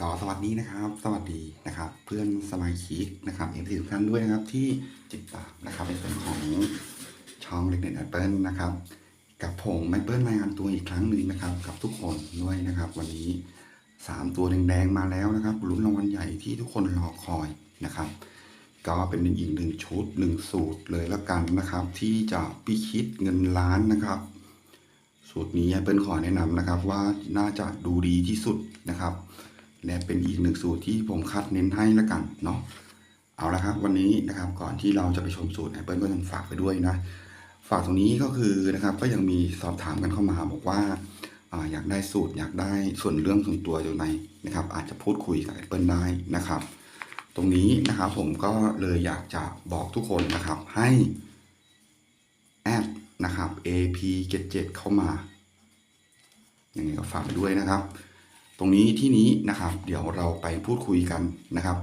ก็สวัสดีนะครับ สวัสดีนะครับ เพื่อนสมาชิกนะครับเอ็นทีทุกท่านด้วยนะครับที่ติดตามนะครับในส่วนของช่องเล็กเน็ตแอปเปิลนะครับ กับผมไมเปิลรายงานตัวอีกครั้งหนึ่งนะครับ กับทุกคนด้วยนะครับ วันนี้สามตัวแดงๆมาแล้วนะครับลุ้นรางวัลใหญ่ที่ทุกคนรอคอยนะครับ ก็เป็นอีกหนึ่งชุดหนึ่งสูตรเลยละกันนะครับ ที่จะพิชิตเงินล้านนะครับสูตรนี้เปิ้ลขอแนะนำนะครับว่าน่าจะดูดีที่สุดนะครับ และเป็นอีกหนึ่งสูตรที่ผมคัดเน้นให้ละกันเนาะเอาละครับวันนี้นะครับก่อนที่เราจะไปชมสูตรเปิ้ลก็ยังฝากไปด้วยนะ ฝากตรงนี้ก็คือนะครับก็ยังมีสอบถามกันเข้ามาบอกว่าอยากได้สูตรอยากได้ส่วนเรื่องส่วนตัวอยู่ในนะครับ อาจจะพูดคุยกับเปิ้ลได้นะครับ ตรงนี้นะครับผมก็เลยอยากจะบอกทุกคนนะครับให้แอดนะครับ AP77 เข้ามาอย่างนี้ก็ฝากไปด้วยนะครับ ตรงนี้ที่นี้นะครับ เดี๋ยวเราไปพูดคุยกันนะครับ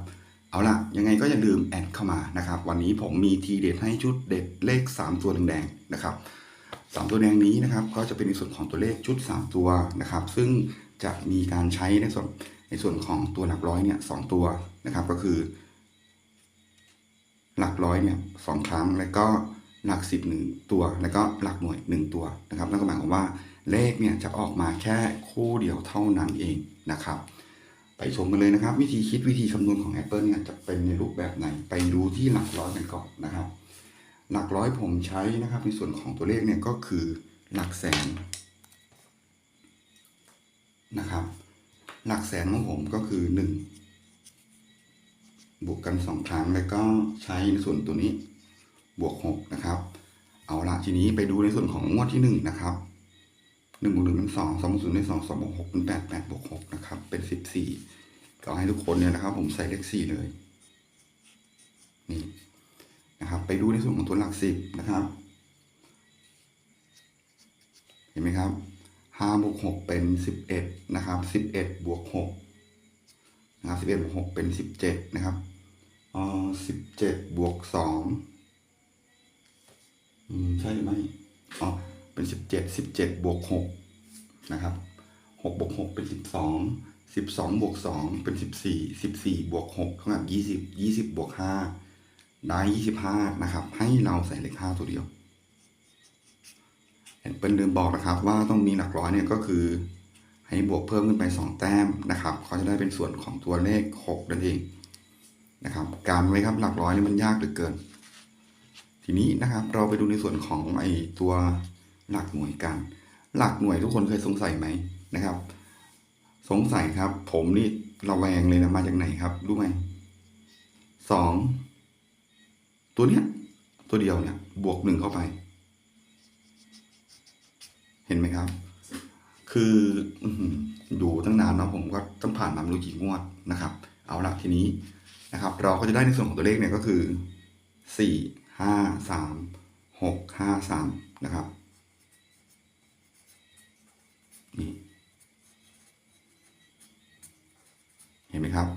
เอาล่ะ ยังไงก็อย่าลืมแอดเข้ามานะครับ วันนี้ผมมีทีเด็ดให้ชุดเด็ดเลข 3 ตัวแดงๆนะครับสามตัวแดงนี้นะครับ ก็จะเป็นในส่วนของตัวเลขชุด 3 ตัวนะครับ ซึ่งจะมีการใช้ในส่วนในส่วนของตัวหลักร้อยเนี่ยสองตัวนะครับ ก็คือ หลักร้อยเนี่ยสองครั้งแล้วก็หลักสิบหนึ่งตัว แล้วก็หลักหน่วยหนึ่งตัวนะครับนั่นก็หมายความว่า เลขเนี่ยจะออกมาแค่คู่เดียวเท่านั้นเองนะครับ ไปชมกันเลยนะครับ วิธีคิดวิธีคำนวณของ Apple เนี่ยจะเป็นในรูปแบบไหน ไปดูที่หลักร้อยกันก่อนนะครับ หลักร้อยผมใช้นะครับ ในส่วนของตัวเลขเนี่ยก็คือหลักแสนนะครับ หลักแสนของผมก็คือหนึ่งบวกกันสองครั้งแล้วก็ใช้ในส่วนตัวนี้บวกหกนะครับ เอาละทีนี้ไปดูในส่วนของงวดที่หนึ่งนะครับ หนึ่งบวกหนึ่งเป็นสองสองบวกศูนย์เป็นสองสองบวกหกเป็นแปดแปดบวกหกนะครับ เป็นสิบสี่ก็ให้ทุกคนเนี่ยนะครับ ผมใส่เลขสี่เลย นี่นะครับ ไปดูในส่วนของตัวหลักสิบนะครับ เห็นไหมครับห้าบวกหกเป็นสิบเอ็ดนะครับสิบเอ็ดบวกหกนะครับสิบเอ็ดบวกหกเป็นสิบเจ็ดนะครับอ๋อสิบเจ็ดบวกสองอืมใช่ไหมอ๋อ เป็นสิบเจ็ดสิบเจ็ดบวกหกนะครับหกบวกหกเป็นสิบสองสิบสองบวกสองเป็นสิบสี่สิบสี่บวกหกเท่ากับยี่สิบยี่สิบบวกห้าได้ยี่สิบห้านะครับ ให้เราใส่เลขห้าตัวเดียวเห็นเป็นลืมบอกนะครับว่าต้องมีหลักร้อยเนี่ยก็คือ ให้บวกเพิ่มขึ้นไป 2 แต้มนะครับเขาจะได้เป็นส่วนของตัวเลข6นั่นเองนะครับการไว้ครับหลักร้อยนี่มันยากเหลือเกิน ทีนี้นะครับเราไปดูในส่วนของไอ้ตัว หลักหน่วยกัน หลักหน่วยทุกคนเคยสงสัยไหมนะครับ สงสัยครับ ผมนี่ระแวงเลยนะมาจากไหนครับรู้ไหมสองตัวเนี้ย ตัวเดียวเนี่ย บวกหนึ่งเข้าไป เห็นไหมครับ คืออื้อหือดูตั้งนานเนาะผมก็ต้องผ่านมาไม่รู้กี่งวดนะครับ เอาละทีนี้นะครับ เราก็จะได้ในส่วนของตัวเลขเนี่ยก็คือสี่ห้าสามหกห้าสามนะครับ นี่เห็นไหมครับ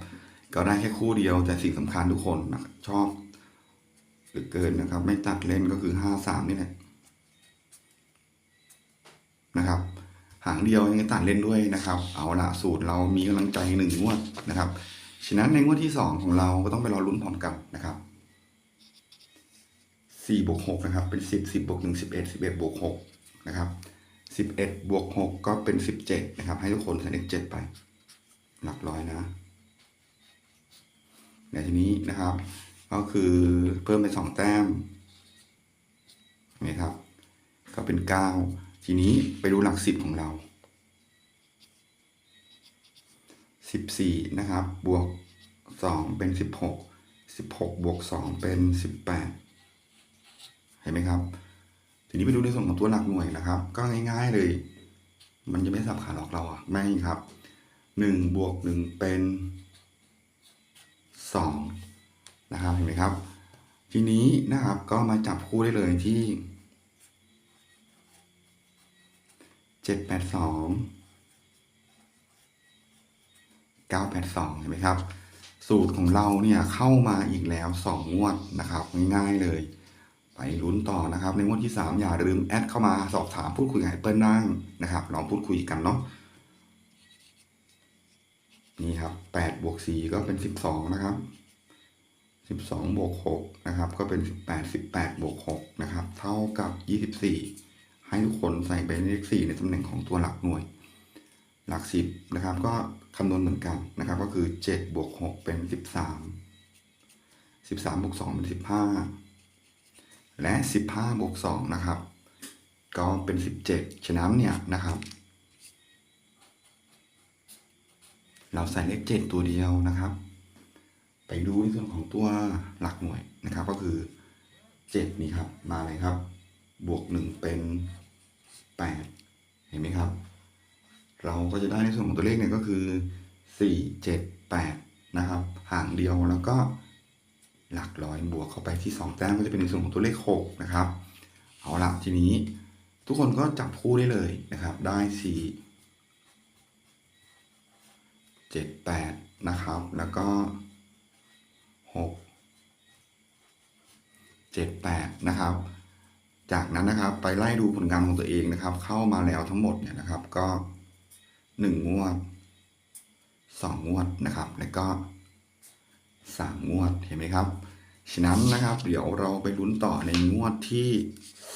ก็ได้แค่คู่เดียวแต่สิ่งสำคัญทุกคนนะชอบหลือเกินนะครับ ไม่ตัดเล่นก็คือห้าสามนี่แหละนะครับ หางเดียวยังตัดเล่นด้วยนะครับ เอาละสูตรเรามีกำลังใจหนึ่งงวดนะครับฉะนั้นในงวดที่สองของเราก็ต้องไปรอลุ้นพร้อมกันนะครับสี่บวกหกนะครับ เป็นสิบสิบบวกหนึ่งสิบเอ็ดสิบเอ็ดบวกหกนะครับ สิบเอ็ดบวกหกก็เป็นสิบเจ็ดนะครับ ให้ทุกคนใส่เลขเจ็ดไป หลักร้อยนะในทีนี้นะครับ ก็คือเพิ่มไปสองแต้มเห็นไหมครับ ก็เป็นเก้าทีนี้ไปดูหลักสิบของเราสิบสี่นะครับ บวกสองเป็นสิบหกสิบหกบวกสองเป็นสิบแปดเห็นไหมครับ ทีนี้ไปดูในส่วนของตัวหลักหน่วยนะครับ ก็ง่าย ๆเลย มันจะไม่สับขาหลอกเราอะไม่ครับหนึ่งบวกหนึ่งเป็นสองนะครับเห็นไหมครับ ทีนี้นะครับก็มาจับคู่ได้เลยที่เจ็ดแปดสอง982 เห็นไหมครับ สูตรของเราเนี่ยเข้ามาอีกแล้ว 2 งวดนะครับ ง่ายๆเลย ไปลุ้นต่อนะครับ ในงวดที่ 3 อย่าลืมแอดเข้ามาสอบถามพูดคุยกับไอเปิลได้นะครับลองพูดคุยกันเนาะนี่ครับแปดบวกสี่ก็เป็นสิบสองนะครับสิบสองบวกหกนะครับ ก็เป็นสิบแปดสิบแปดบวกหกนะครับ เท่ากับยี่สิบสี่ให้ทุกคนใส่ไปเลขสี่ในตำแหน่งของตัวหลักหน่วย หลักสิบนะครับ ก็คำนวณเหมือนกันนะครับ ก็คือเจ็ดบวกหกเป็นสิบสามสิบสามบวกสองเป็นสิบห้า และสิบห้าบวกสองนะครับ ก็เป็นสิบเจ็ดฉะนั้นเนี่ยนะครับ เราใส่เลขเจ็ดตัวเดียวนะครับ ไปดูในส่วนของตัวหลักหน่วยนะครับ ก็คือเจ็ดนี่ครับ มาเลยครับ บวกหนึ่งเป็นแปดเห็นไหมครับ เราก็จะได้ในส่วนของตัวเลขเนี่ยก็คือสี่เจ็ดแปดนะครับ ห่างเดียวแล้วก็ หลักร้อยบวกเข้าไปที่สองแต้มก็จะเป็นในส่วนของตัวเลขหกนะครับ เอาละทีนี้ทุกคนก็จับคู่ได้เลยนะครับ ได้สี่เจ็ดแปดนะครับ แล้วก็หกเจ็ดแปดนะครับ จากนั้นนะครับไปไล่ดูผลงานของตัวเองนะครับ เข้ามาแล้วทั้งหมดเนี่ยนะครับก็หนึ่งงวดสองงวดนะครับ แล้วก็ สามงวดเห็นไหมครับ ฉะนั้นนะครับ เดี๋ยวเราไปลุ้นต่อในงวดที่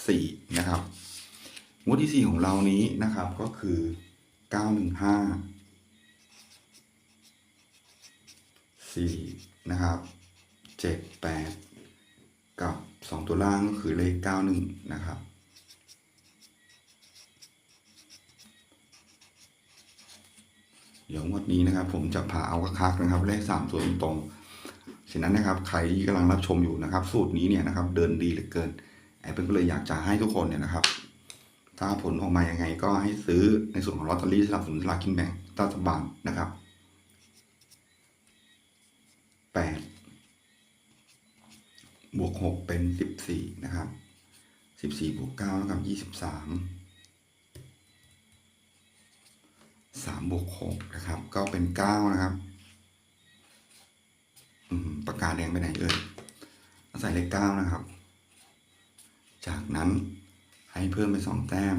สี่นะครับ งวดที่สี่ของเรานี้นะครับก็คือเก้าหนึ่งห้าสี่นะครับเจ็ดแปดกับสองตัวล่างก็คือเลขเก้าหนึ่งนะครับเดี๋ยวงวดนี้นะครับ ผมจะพาเอาคักๆนะครับ เลขสามตัวตรงๆ ฉะนั้นนะครับใครที่กำลังรับชมอยู่นะครับ สูตรนี้เนี่ยนะครับ เดินดีเหลือเกินไอ้เพิ่นก็เลยอยากจะให้ทุกคนเนี่ยนะครับ ถ้าผลออกมายังไงก็ให้ซื้อในส่วนของลอตเตอรี่สลับสนุนสลากกินแบ่งรัฐบาลนะครับแปดบวกหกเป็นสิบสี่นะครับสิบสี่บวกเก้าเท่ากับยี่สิบสามสามบวกหกนะครับ ก็เป็นเก้านะครับ ปากกาแดงไปไหนเอ่ยใส่เลขเก้านะครับ จากนั้นให้เพิ่มไปสองแต้ม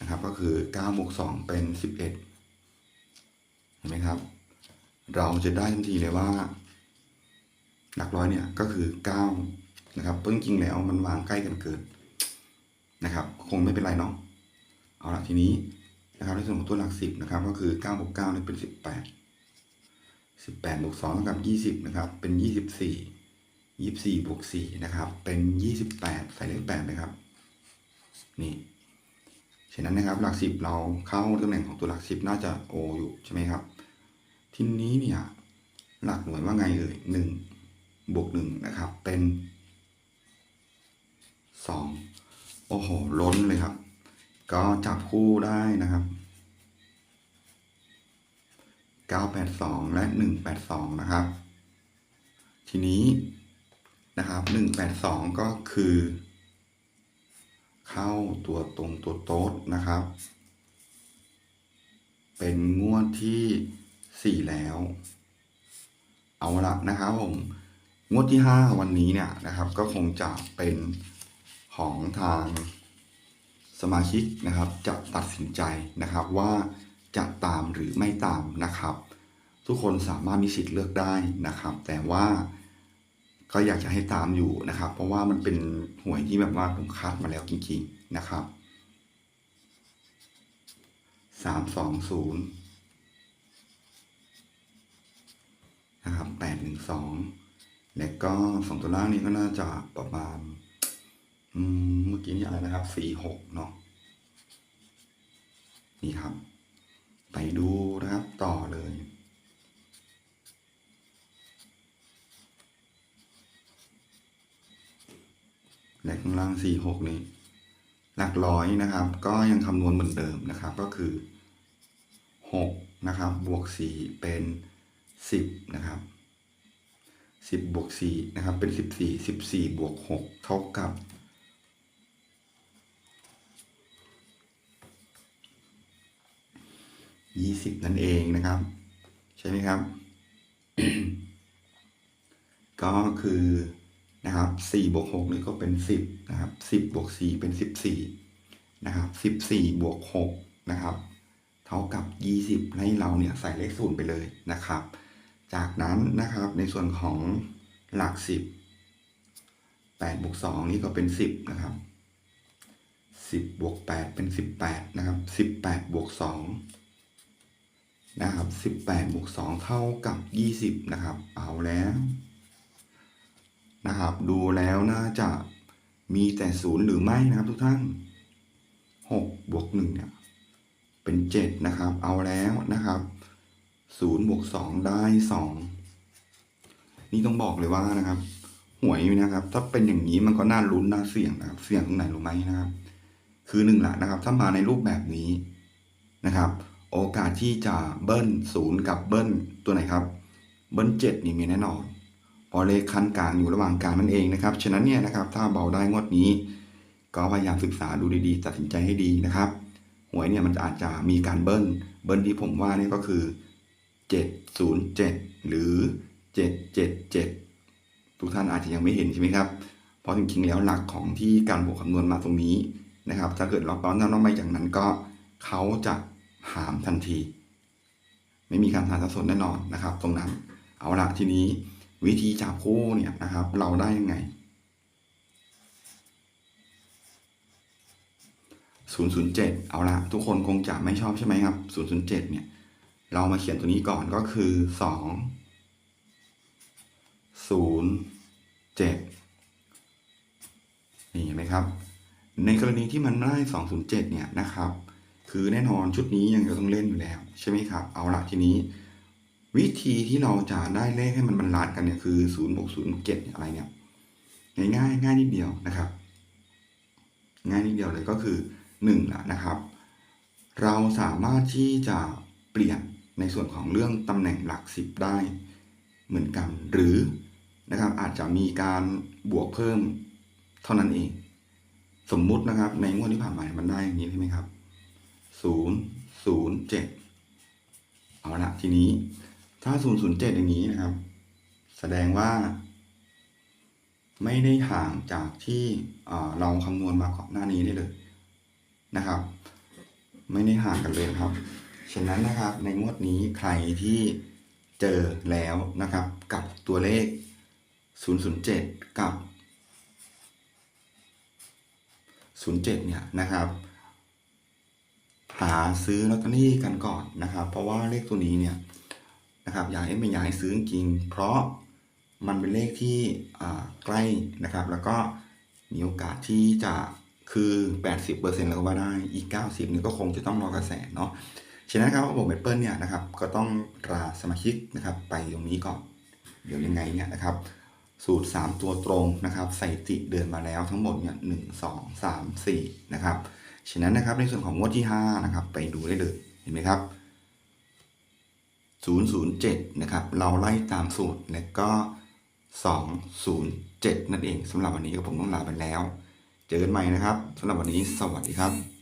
นะครับ ก็คือเก้าบวกสองเป็นสิบเอ็ดเห็นไหมครับ เราจะได้ทันทีเลยว่า หลักร้อยเนี่ยก็คือเก้านะครับเพราะจริงๆแล้วมันวางใกล้กันเกินนะครับ คงไม่เป็นไรเนาะเอาละทีนี้นะครับในส่วนของตัวหลักสิบนะครับ ก็คือเก้าบวกเก้าเนี่ยเป็นสิบแปด สิบแปดบวกสองเท่ากับยี่สิบนะครับ เป็นยี่สิบสี่ยี่สิบสี่บวกสี่นะครับ เป็นยี่สิบแปดใส่เลขแปดนะครับ นี่ ฉะนั้นนะครับ หลักสิบเราเข้าตำแหน่งของตัวหลักสิบน่าจะโออยู่ใช่ไหมครับ ทีนี้เนี่ย หลักหน่วยว่าไงเอ่ยหนึ่งบวกหนึ่งนะครับ เป็นสองโอ้โห ล้นเลยครับ ก็จับคู่ได้นะครับ เก้าแปดสองและหนึ่งแปดสองนะครับ ทีนี้นะครับหนึ่งแปดสองก็คือ เข้าตัวตรงตัวโต๊ดนะครับ เป็นงวดที่สี่แล้ว เอาละนะครับผม งวดที่ห้าวันนี้เนี่ยนะครับ ก็คงจะเป็นของทางสมาชิกนะครับจะตัดสินใจนะครับว่าจะตามหรือไม่ตามนะครับ ทุกคนสามารถมีสิทธิ์เลือกได้นะครับ แต่ว่าก็อยากจะให้ตามอยู่นะครับ เพราะว่ามันเป็นหวยที่แบบว่าผมคัดมาแล้วจริงๆนะครับสามสองศูนย์นะครับแปดหนึ่งสองและก็สองตัวล่างนี้ก็น่าจะประมาณเมื่อกี้นี่อะไรนะครับสี่หกเนาะนี่ครับ ไปดูนะครับ ต่อเลย แล่างสี่หกนี่หลักร้อยนะครับ ก็ยังคำนวณเหมือนเดิมนะครับ ก็คือหกนะครับ บวกสี่เป็นสิบนะครับสิบบวกสี่นะครับ เป็นสิบสี่สิบสี่บวกหกเท่ากับยี่สิบนั่นเองนะครับ ใช่ไหมครับ ก็คือ นะครับสี่บวกหกนี่ก็เป็นสิบนะครับสิบบวกสี่เป็นสิบสี่นะครับสิบสี่บวกหกนะครับเท่ากับ 20 ให้เราเนี่ยใส่เลขศูนย์ไปเลยนะครับ จากนั้นนะครับในส่วนของหลัก 10 8บวก2นี่ก็เป็น 10นะครับ10บวก8เป็น 18นะครับ18บวก2นะครับ18บวก2เท่ากับ 20นะครับเอาแล้ว นะครับ ดูแล้วน่าจะมีแต่ศูนย์หรือไม่นะครับทุกท่าน6บวก1เนี่ยเป็น7นะครับ เอาแล้วนะครับ0บวก2ได้2นี่ต้องบอกเลยว่านะครับหวยนะครับ ถ้าเป็นอย่างนี้มันก็น่าลุ้นน่าเสี่ยงนะครับ เสี่ยงตรงไหนรู้ไหมนะครับ คือหนึ่งละนะครับ ถ้ามาในรูปแบบนี้นะครับ โอกาสที่จะเบิ้ลศูนย์กับเบิ้ลตัวไหนครับ เบิ้ลเจ็ดนี่มีแน่นอน พอเลขคันกลางอยู่ระหว่างกลางนั่นเองนะครับ ฉะนั้นเนี่ยนะครับถ้าเบาได้งวดนี้ ก็พยายามศึกษาดูดีๆ ตัดสินใจให้ดีนะครับหวยเนี่ยมันอาจจะมีการเบิ้ล เบิ้ลที่ผมว่าเนี่ยก็คือ 707 หรือ 777 ทุกท่านอาจจะยังไม่เห็นใช่ไหมครับ เพราะจริงๆแล้วหลักของที่การบวกคำนวณมาตรงนี้นะครับ ถ้าเกิดเราป้อนน้ำน้ำไปจากนั้นก็เขาจะหามทันที ไม่มีการหาสัดส่วนแน่นอนนะครับ ตรงนั้น เอาละทีนี้ วิธีจับคู่เนี่ยนะครับ เราได้ยังไง007 เอาละทุกคนคงจะไม่ชอบใช่ไหมครับ 007 เนี่ย เรามาเขียนตัวนี้ก่อนก็คือ 2 0 7 นี่เห็นไหมครับ ในกรณีที่มันได้ 207 เนี่ยนะครับ คือแน่นอนชุดนี้ยังจะต้องเล่นอยู่แล้ว ใช่ไหมครับ เอาละทีนี้ วิธีที่เราจะได้เลขให้มันบรรลัดกันเนี่ยคือ0บวก0 7อะไรเนี่ยง่ายๆง่ายนิดเดียวนะครับ ง่ายนิดเดียวเลยก็คือหนึ่งละนะครับ เราสามารถที่จะเปลี่ยนในส่วนของเรื่องตำแหน่งหลักสิบได้เหมือนกันหรือนะครับอาจจะมีการบวกเพิ่มเท่านั้นเอง สมมุตินะครับในงวดที่ผ่านมามันได้อย่างนี้ใช่ไหมครับศูนย์ศูนย์เจ็ดเอาละทีนี้ ถ้าศูนย์ศูนย์เจ็ดอย่างนี้นะครับ แสดงว่าไม่ได้ห่างจากที่เอ่อเราคำนวณมาก่อนหน้านี้ได้เลยนะครับ ไม่ได้ห่างกันเลยครับ ฉะนั้นนะครับในงวดนี้ใครที่เจอแล้วนะครับ กับตัวเลข 007 กับ 07 เนี่ยนะครับ หาซื้อลอตเตอรี่กันก่อนนะครับ เพราะว่าเลขตัวนี้เนี่ย นะครับอยากให้ไม่อยากให้ซื้อจริง เพราะมันเป็นเลขที่ใกล้นะครับ แล้วก็มีโอกาสที่จะคือ 80%แล้วก็ว่าได้อีก 90เนี่ยก็คงจะต้องรอกระแสเนาะฉะนั้นครับผมเมเปิลเนี่ยนะครับก็ต้องราสมาชิกนะครับไปตรงนี้ก่อน เดี๋ยวยังไงเนี่ยนะครับ สูตร 3 ตัวตรงนะครับใส่ติเดินมาแล้วทั้งหมดเนี่ยหนึ่งสองสามสี่นะครับฉะนั้นนะครับในส่วนของงวดที่ 5 นะครับ ไปดูได้เลยเห็นไหมครับ 007 นะครับ เราไล่ตามสูตรและก็ 207 นั่นเองสำหรับวันนี้ก็ผมต้องลาไปแล้ว เจอกันใหม่นะครับสำหรับวันนี้สวัสดีครับ